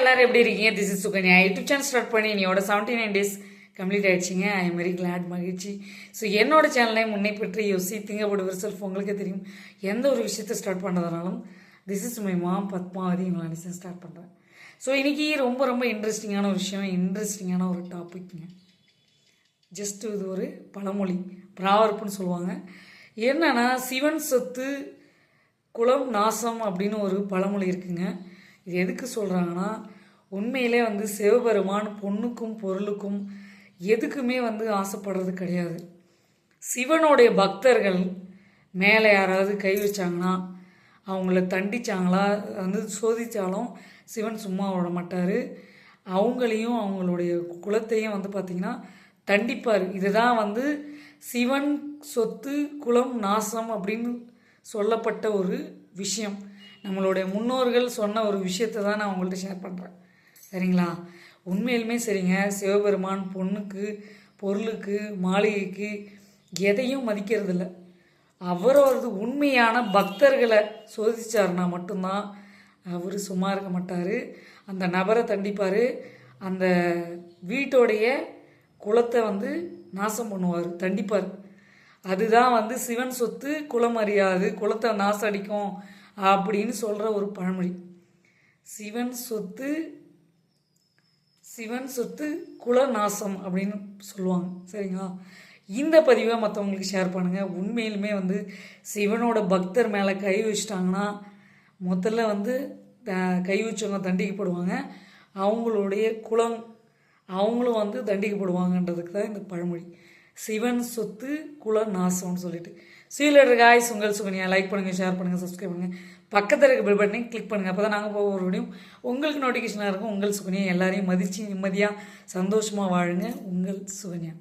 எல்லாரும் எப்படி இருக்கீங்க? This is Sukanya. YouTube channel start பண்ணி என்னோட செவன்டி நைன் டேஸ் கம்ப்ளீட் ஆயிடுச்சிங்க. ஐ எம் வெரி கிளாட் மகிழ்ச்சி. ஸோ என்னோட சேனலை முன்னே பற்றி யோசி திங்க about செல்ஃப் தெரியும். எந்த ஒரு விஷயத்தை start பண்ணதுனாலும் this is my mom Padmavathi இவங்களை ஸ்டார்ட் பண்ணுறேன் ஸோ இன்றைக்கி ரொம்ப ரொம்ப இன்ட்ரெஸ்டிங்கான ஒரு விஷயம் இன்ட்ரெஸ்டிங்கான ஒரு டாபிக்ங்க ஜஸ்ட் இது ஒரு பழமொழி பிராவர்ப்புன்னு சொல்லுவாங்க. என்னன்னா சிவன் சொத்து குலம் நாசம் அப்படின்னு ஒரு பழமொழி இருக்குங்க. இது எதுக்கு சொல்கிறாங்கன்னா உண்மையிலே வந்து சிவபெருமான் பொண்ணுக்கும் பொருளுக்கும் எதுக்குமே வந்து ஆசைப்படுறது கிடையாது. சிவனுடைய பக்தர்கள் மேலே யாராவது கை வச்சாங்கன்னா அவங்கள தண்டிச்சாங்களா வந்து சோதித்தாலும் சிவன் சும்மா விட மாட்டார். அவங்களையும் அவங்களுடைய குலத்தையும் வந்து பார்த்திங்கன்னா தண்டிப்பார். இதுதான் வந்து சிவன் சொத்து குலம் நாசம் அப்படின்னு சொல்லப்பட்ட ஒரு விஷயம். நம்மளுடைய முன்னோர்கள் சொன்ன ஒரு விஷயத்தை தான் நான் உங்கள்கிட்ட ஷேர் பண்ணுறேன் சரிங்களா? உண்மையிலுமே சரிங்க. சிவபெருமான் பொண்ணுக்கு பொருளுக்கு மாளிகைக்கு எதையும் மதிக்கிறதில்ல. அவரது உண்மையான பக்தர்களை சோதிச்சார்னா மட்டும்தான் அவர் சும்மா இருக்க மாட்டார். அந்த நபரை தண்டிப்பார். அந்த வீட்டோடைய குலத்தை வந்து நாசம் பண்ணுவார். தண்டிப்பார். அதுதான் வந்து சிவன் சொத்து குலம் அறியாது. குலத்தை அடிக்கும். அப்படின்னு சொல்கிற ஒரு பழமொழி. சிவன் சொத்து சிவன் சொத்து குல நாசம் அப்படின்னு சொல்லுவாங்க. சரிங்களா? இந்த பதிவை மற்றவங்களுக்கு ஷேர் பண்ணுங்கள் உண்மையிலுமே வந்து சிவனோட பக்தர் மேலே கை வச்சிட்டாங்கன்னா முதல்ல வந்து த- கை வச்சவங்க தண்டிக்கப்படுவாங்க. அவங்களுடைய குலம் அவங்களும் வந்து தண்டிக்கப்படுவாங்கன்றதுக்கு தான் இந்த பழமொழி. சிவன் சொத்து குல நாசம்னு சொல்லிட்டு. சீலர் காய்ஸ் உங்கள் சுகனியா லைக் பண்ணுங்கள் ஷேர் பண்ணுங்கள் சப்ஸ்கிரைப் பண்ணுங்கள் பக்கத்தில் இருக்க பில் பட்டனையும் கிளிக் பண்ணுங்கள் அப்போ தான் நாங்கள் போக ஒரு வீடியோ உங்களுக்கு நோட்டிஃபிகேஷனாக இருக்கும். உங்கள் சுகனியா எல்லாரையும் மதித்து நிம்மதியாக சந்தோஷமாக வாழுங்க. உங்கள் சுகன்யா.